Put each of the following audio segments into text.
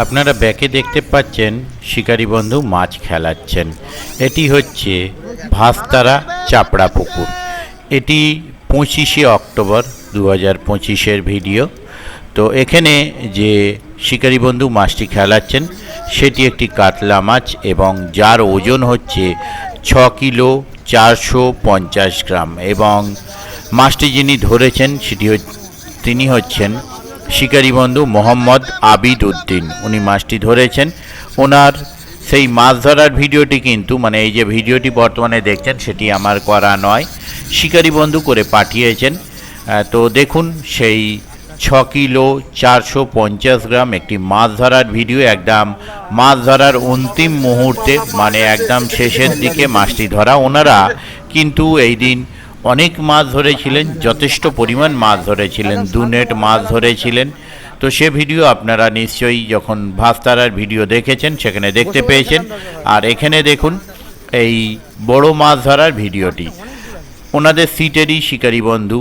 আপনারা ব্যাকে দেখতে পাচ্ছেন শিকারী বন্ধু মাছ খেলাচ্ছেন। এটি হচ্ছে ভাস্তারা চাপড়া পুকুর। এটি পঁচিশে অক্টোবর দু হাজার পঁচিশের ভিডিও। তো এখানে যে শিকারী বন্ধু মাছটি খেলাচ্ছেন, সেটি একটি কাতলা মাছ এবং যার ওজন হচ্ছে ছ কিলো চারশো পঞ্চাশ গ্রাম এবং মাছটি যিনি ধরেছেন, সেটি তিনি হচ্ছেন শিকারী বন্ধু মোহাম্মদ আবিদ উদ্দিন উনি মাছটি ধরেছেন। ওনার সেই মাছ ধরার ভিডিওটি কিন্তু মানে এই যে ভিডিওটি বর্তমানে দেখছেন, সেটি আমার করা নয়। শিকারী বন্ধু করে পাঠিয়েছেন। তো দেখুন, সেই ছ কিলো চারশো পঞ্চাশ গ্রাম একটি মাছ ধরার ভিডিও, একদম মাছ ধরার অন্তিম মুহূর্তে মানে একদম শেষের দিকে মাছটি ধরা। ওনারা কিন্তু এই দিন অনেক মাছ ধরেছিলেন যথেষ্ট পরিমাণ মাছ ধরেছিলেন দু নেট মাছ ধরেছিলেন। তো সে ভিডিও আপনারা নিশ্চয়ই যখন ভাস্তারার ভিডিও দেখেছেন সেখানে দেখতে পেয়েছেন। আর এখানে দেখুন এই বড় মাছ ধরার ভিডিওটি। ওনাদের সিটেরই শিকারী বন্ধু।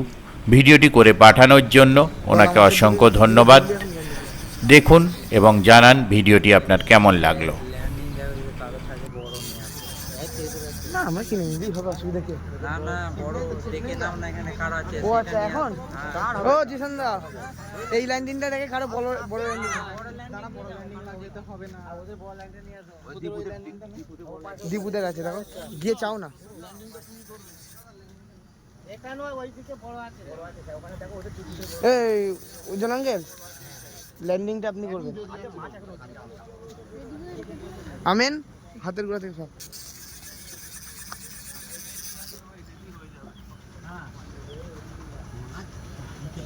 ভিডিওটি করে পাঠানোর জন্য ওনাকে অসংখ্য ধন্যবাদ। দেখুন এবং জানান ভিডিওটি আপনার কেমন লাগল। আমরা কিনে নিলেই হবে অসুবিধা কি? না না বড় দেখে নাও না এখানে কার আছে ও আচ্ছা এখন? ও জিসান দা। এই লাইন তিনটা দেখে কারও বড় বড় লাইন দীপুতে গেছে দেখো। গিয়ে চাও না। এই ল্যান্ডিংটা আপনি করবেন। আমেন হাতের গোড়া থেকে সব।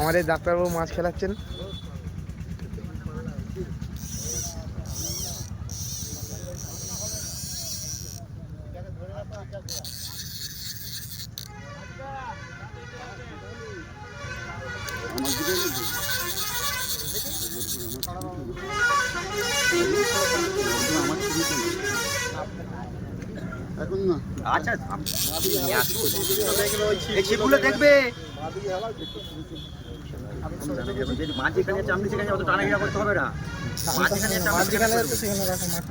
আমাদের ডাক্তারবাবু মাছ খেলাচ্ছেন। আচ্ছা এই ছিপগুলো দেখবে। মাছ যেখানে আছে আপনি সেখানে অত টানাঘিরা করতে হবে না। মাছ যেখানে আছে আপনি সেখানে নয় মাছ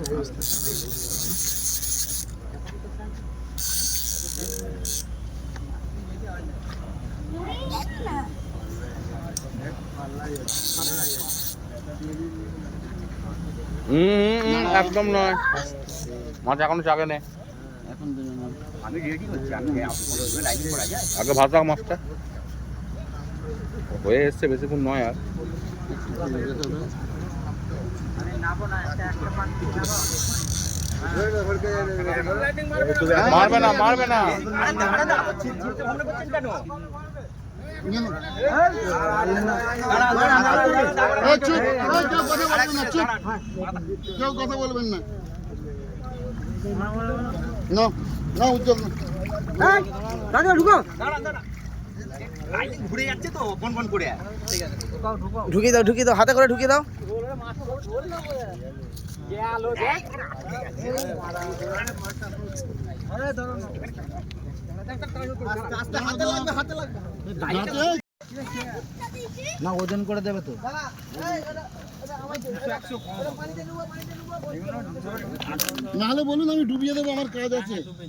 এখনও চাগে নে আমি রেডি হচ্ছি আমি লাইন করা যায় আগে রাখ মাছটা। হয়ে এসছে, বেশিক্ষণ নয় আর। মারবে না মারবে না। কেউ কথা বলবেন না লাইন ঘুরে যাচ্ছে তো বন ঢুকিয়ে দাও ঢুকিয়ে দাও, হাতে করে ঢুকিয়ে দাও। হাতে না ওজন করে দেবে তো। নাহলে বলুন আমি ডুবিয়ে দেবো আমার কাজ আছে।